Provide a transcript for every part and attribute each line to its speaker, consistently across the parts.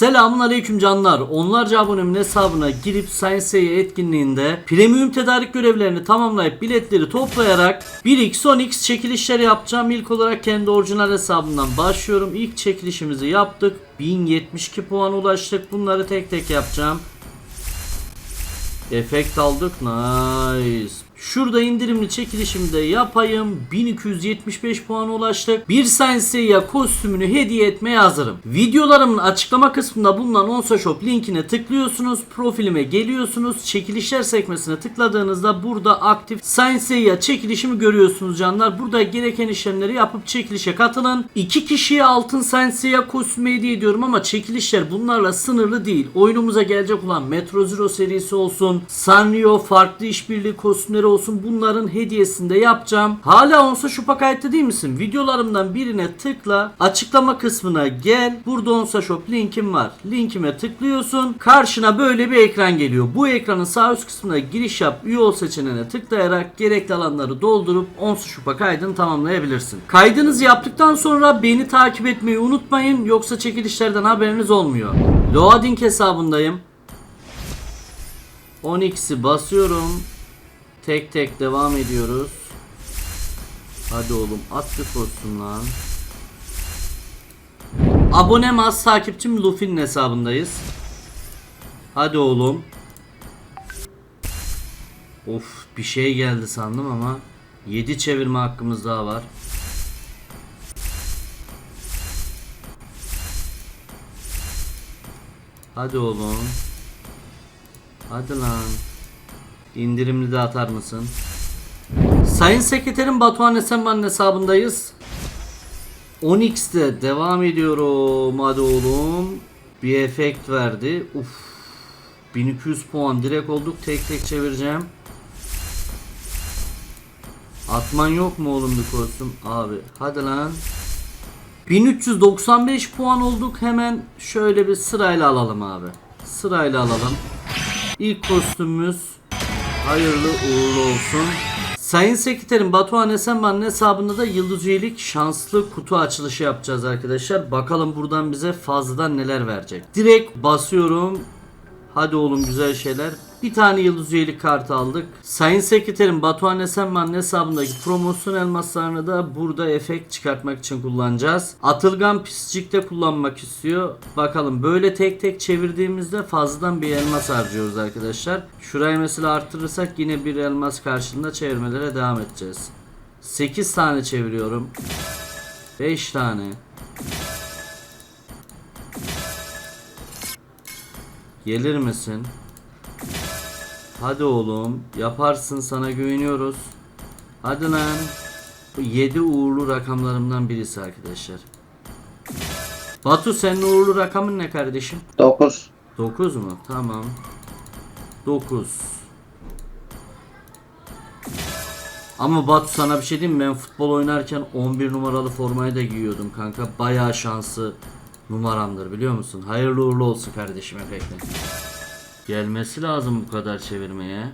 Speaker 1: Selamun aleyküm canlar. Onlarca abonemin hesabına girip Science etkinliğinde premium tedarik görevlerini tamamlayıp biletleri toplayarak 1x 10x çekilişler yapacağım. İlk olarak kendi orijinal hesabımdan başlıyorum. İlk çekilişimizi yaptık. 1072 puan ulaştık. Bunları tek tek yapacağım. Efekt aldık. Nice. Şurada indirimli çekilişimi de yapayım. 1275 puana ulaştık. Bir Senseiya kostümünü hediye etmeye hazırım. Videolarımın açıklama kısmında bulunan Onsa Shop linkine tıklıyorsunuz. Profilime geliyorsunuz. Çekilişler sekmesine tıkladığınızda burada aktif Senseiya çekilişimi görüyorsunuz canlar. Burada gereken işlemleri yapıp çekilişe katılın. İki kişiye altın Senseiya kostümü hediye ediyorum ama çekilişler bunlarla sınırlı değil. Oyunumuza gelecek olan Metro Zero serisi olsun. Sanrio farklı işbirliği kostümleri olsun. Bunların hediyesini de yapacağım. Hala onsa Shop'a kayıtlı değil misin? Videolarımdan birine tıkla. Açıklama kısmına gel. Burada onsa Shop linkim var. Linkime tıklıyorsun. Karşına böyle bir ekran geliyor. Bu ekranın sağ üst kısmına giriş yap. Üye ol seçeneğine tıklayarak gerekli alanları doldurup onsa Shop'a kaydını tamamlayabilirsin. Kaydınızı yaptıktan sonra beni takip etmeyi unutmayın. Yoksa çekilişlerden haberiniz olmuyor. Loading hesabındayım. 10x'i basıyorum. Tek tek devam ediyoruz. Hadi oğlum at bir kostüm lan. Abonem az takipçim Luffy'nin hesabındayız. Hadi oğlum. Of bir şey geldi sandım ama 7 çevirme hakkımız daha var. Hadi oğlum. Hadi lan. İndirimli de atar mısın? Sayın Sekreterim Batuhan Esenman'ın hesabındayız. 10x'te devam ediyorum. Hadi oğlum. Bir efekt verdi. Uf. 1200 puan direkt olduk. Tek tek çevireceğim. Atman yok mu oğlum bir kostüm? Abi hadi lan. 1395 puan olduk. Hemen şöyle bir sırayla alalım abi. Sırayla alalım. İlk kostümümüz hayırlı uğurlu olsun. Sayın Sekreterim Batuhan Esenman'ın hesabında da Yıldız Üyelik şanslı kutu açılışı yapacağız arkadaşlar. Bakalım buradan bize fazladan neler verecek. Direkt basıyorum. Hadi oğlum güzel şeyler. Bir tane yıldız üyelik kartı aldık. Sayın Sekreterim Batuhan Esenman'ın hesabındaki promosyon elmaslarını da burada efekt çıkartmak için kullanacağız. Atılgan piscikte kullanmak istiyor. Bakalım böyle tek tek çevirdiğimizde fazladan bir elmas harcıyoruz arkadaşlar. Şurayı mesela arttırırsak yine bir elmas karşılığında çevirmelere devam edeceğiz. 8 tane çeviriyorum. 5 tane. Gelir misin? Hadi oğlum yaparsın sana güveniyoruz. Hadi lan. Bu 7 uğurlu rakamlarımdan birisi arkadaşlar. Batu senin uğurlu rakamın ne kardeşim?
Speaker 2: 9.
Speaker 1: 9 mu? Tamam. 9. Ama Batu sana bir şey diyeyim mi? Ben futbol oynarken 11 numaralı formayı da giyiyordum kanka. Bayağı şanslı numaramdır biliyor musun? Hayırlı uğurlu olsun kardeşim efekti. Gelmesi lazım bu kadar çevirmeye.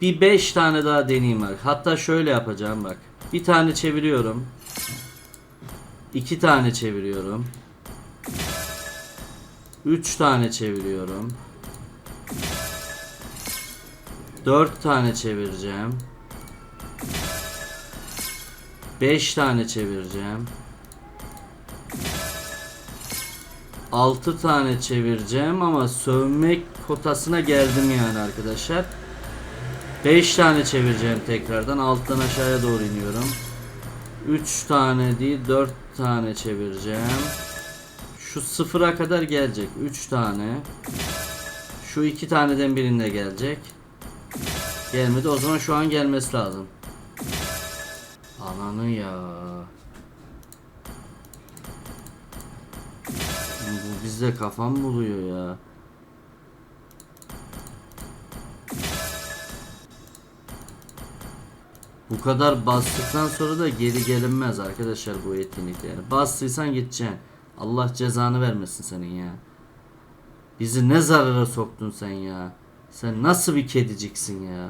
Speaker 1: Bir 5 tane daha deneyeyim bak. Hatta şöyle yapacağım bak. Bir tane çeviriyorum. iki tane çeviriyorum. Üç tane çeviriyorum. 4 tane çevireceğim. 5 tane çevireceğim. 6 tane çevireceğim ama sövmek kotasına geldim yani arkadaşlar. 5 tane çevireceğim tekrardan alttan aşağıya doğru iniyorum. 3 tane değil 4 tane çevireceğim. Şu sıfıra kadar gelecek. 3 tane. Şu iki taneden birinde gelecek. Gelmedi o zaman şu an gelmesi lazım. Ananı ya. Bu bizde kafam buluyor ya. Bu kadar bastıktan sonra da geri gelinmez arkadaşlar bu etkinlikte yani. Bastıysan gideceksin. Allah cezanı vermesin senin ya. Bizi ne zarara soktun sen ya? Sen nasıl bir kediciksin ya?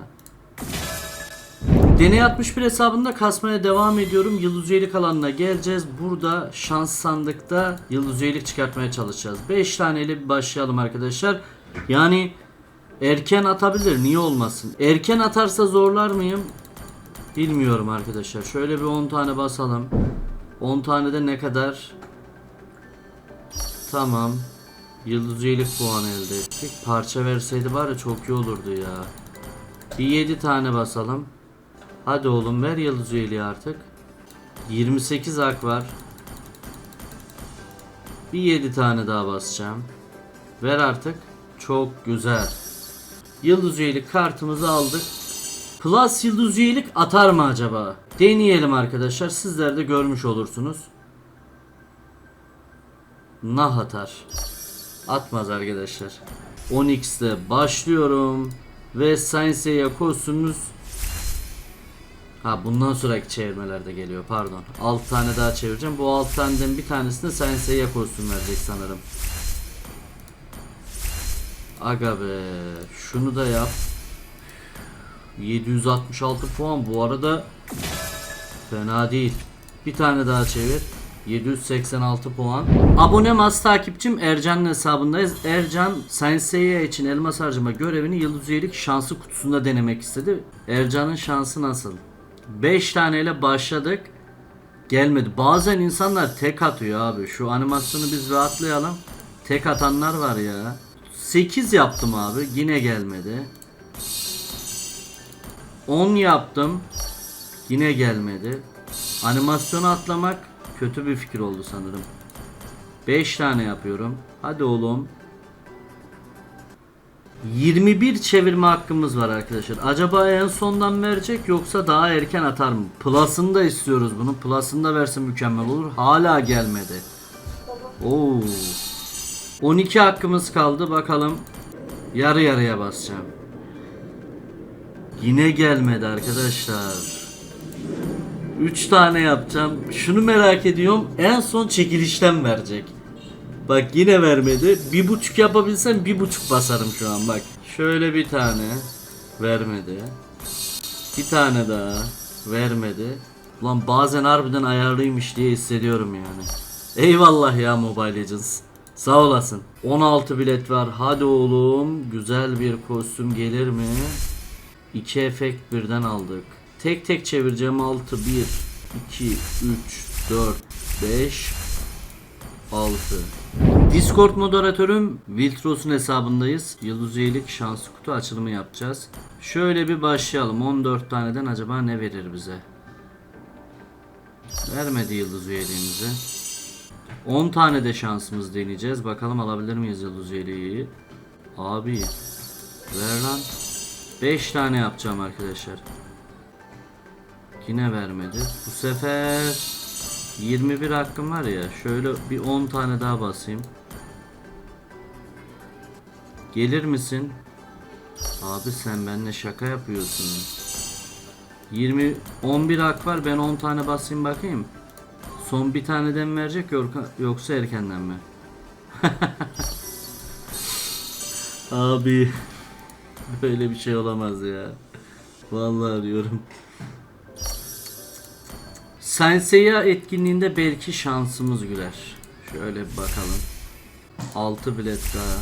Speaker 1: Deney 61 hesabında kasmaya devam ediyorum. Yıldız üyelik alanına geleceğiz. Burada şans sandıkta yıldız üyelik çıkartmaya çalışacağız. 5 taneyle bir başlayalım arkadaşlar. Yani erken atabilir. Niye olmasın? Erken atarsa zorlar mıyım? Bilmiyorum arkadaşlar. Şöyle bir 10 tane basalım. 10 tane de ne kadar? Tamam. Yıldız üyelik puanı elde ettik. Parça verseydi var ya çok iyi olurdu ya. Bir 7 tane basalım. Hadi oğlum ver yıldız üyeliği artık. 28 hak var. Bir 7 tane daha basacağım. Ver artık. Çok güzel. Yıldız üyelik kartımızı aldık. Plus yıldız üyelik atar mı acaba? Deneyelim arkadaşlar. Sizler de görmüş olursunuz. Nah atar. Atmaz arkadaşlar. 10x'te başlıyorum. Ve Sainseiya kostümümüz Ha bundan sonraki çevirmelerde geliyor pardon. 6 tane daha çevireceğim. Bu 6 taneden bir tanesinde Sainseiya kostüm verecek sanırım. Aga be. Şunu da yap. 766 puan bu arada fena değil. Bir tane daha çevir. 786 puan. Abonem az takipçim Ercan'ın hesabındayız. Ercan Senseiya için elmas harcama görevini yıldız üyelik şansı kutusunda denemek istedi. Ercan'ın şansı nasıl? 5 taneyle başladık. Gelmedi. Bazen insanlar tek atıyor abi. Şu animasyonu biz rahatlayalım. Tek atanlar var ya. 8 yaptım abi. Yine gelmedi. 10 yaptım. Yine gelmedi. Animasyonu atlamak kötü bir fikir oldu sanırım. 5 tane yapıyorum. Hadi oğlum. 21 çevirme hakkımız var arkadaşlar. Acaba en sondan verecek yoksa daha erken atar mı? Plus'ını istiyoruz bunun. Plus'ını da verse mükemmel olur. Hala gelmedi. Oo. 12 hakkımız kaldı. Bakalım. Yarı yarıya basacağım. Yine gelmedi arkadaşlar. 3 tane yapacağım. Şunu merak ediyorum. En son çekilişten verecek. Bak yine vermedi. Bir buçuk yapabilsem bir buçuk basarım şu an bak. Şöyle bir tane. Vermedi. Bir tane daha. Vermedi. Ulan bazen harbiden ayarlıymış diye hissediyorum yani. Eyvallah ya Mobile Legends. Sağ olasın. 16 bilet var. Hadi oğlum. Güzel bir kostüm gelir mi? İki efekt birden aldık. Tek tek çevireceğim 6 1 2 3 4 5 6 Discord moderatörüm Viltros'un hesabındayız. Yıldız üyelik şans kutu açılımı yapacağız. Şöyle bir başlayalım. 14 taneden acaba ne verir bize? Vermedi yıldız üyeliğimizi. 10 tane de şansımız deneyeceğiz. Bakalım alabilir miyiz yıldız üyeliği? Abi ver lan. 5 tane yapacağım arkadaşlar. Yine vermedi. Bu sefer 21 hakkım var ya. Şöyle bir 10 tane daha basayım. Gelir misin? Abi sen benimle şaka yapıyorsun. 20 11 hak var. Ben 10 tane basayım bakayım. Son bir taneden mi verecek yoksa- erkenden mi? Abi böyle bir şey olamaz ya. Vallahi diyorum. Senseiya etkinliğinde belki şansımız güler. Şöyle bir bakalım. 6 bilet daha.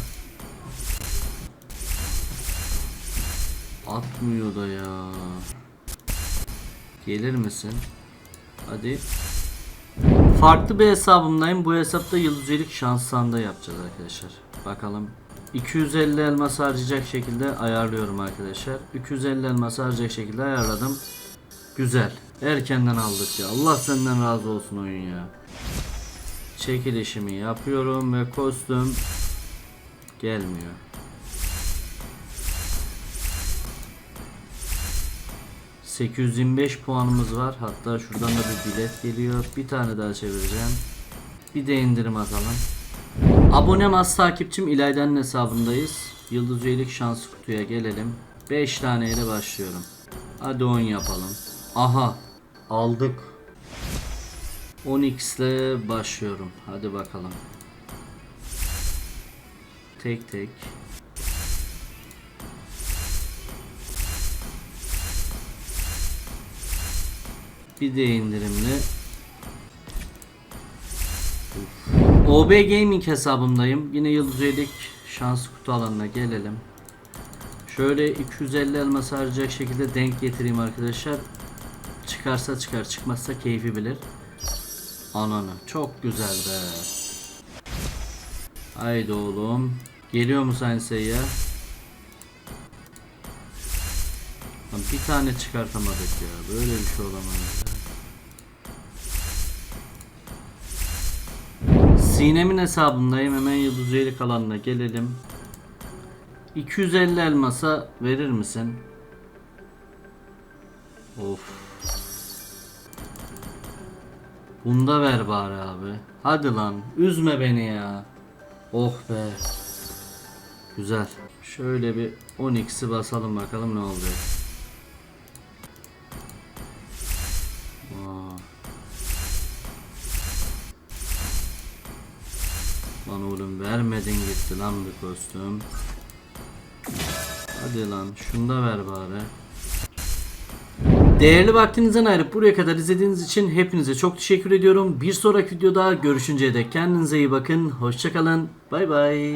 Speaker 1: Atmıyor da ya. Gelir misin? Hadi. Farklı bir hesabımdayım. Bu hesapta yıldız üyelik şans sandığı yapacağız arkadaşlar. Bakalım. 250 elmas harcayacak şekilde ayarlıyorum arkadaşlar. 250 elmas harcayacak şekilde ayarladım. Güzel. Erkenden aldık ya. Allah senden razı olsun oyun ya. Çekilişimi yapıyorum ve kostüm gelmiyor. ...825 puanımız var. Hatta şuradan da bir bilet geliyor. Bir tane daha çevireceğim. Bir de indirim atalım. Abonem az takipçim İlayda'nın hesabındayız. Yıldız üyelik şans kutuya gelelim. 5 taneyle başlıyorum. Hadi 10 yapalım. Aha aldık. 10x ile başlıyorum. Hadi bakalım. tek tek. Bir de indirimli. OB Gaming hesabımdayım. Yine Yıldız Üyelik şans kutu alanına gelelim. Şöyle 250 elmas harcayacak şekilde denk getireyim arkadaşlar. Çıkarsa çıkar, çıkmazsa keyfi bilir. Ananı. Çok güzel be. Haydi oğlum. Geliyor mu Sensei ya? Lan bir tane çıkartamadık ya. Böyle bir şey olamaz. Sinem'in hesabındayım. Hemen Yıldız Üyelik alanına gelelim. 250 elmasa verir misin? Of. Bunda ver bari abi. Hadi lan. Üzme beni ya. Oh be. Güzel. Şöyle bir 10x'i basalım bakalım ne olacak. Aa. Lan oğlum vermedin gitti lan bir kostüm. Hadi lan şunu da ver bari. Değerli vaktinizden ayırıp buraya kadar izlediğiniz için hepinize çok teşekkür ediyorum. Bir sonraki videoda görüşünceye dek kendinize iyi bakın. Hoşçakalın. Bay bay.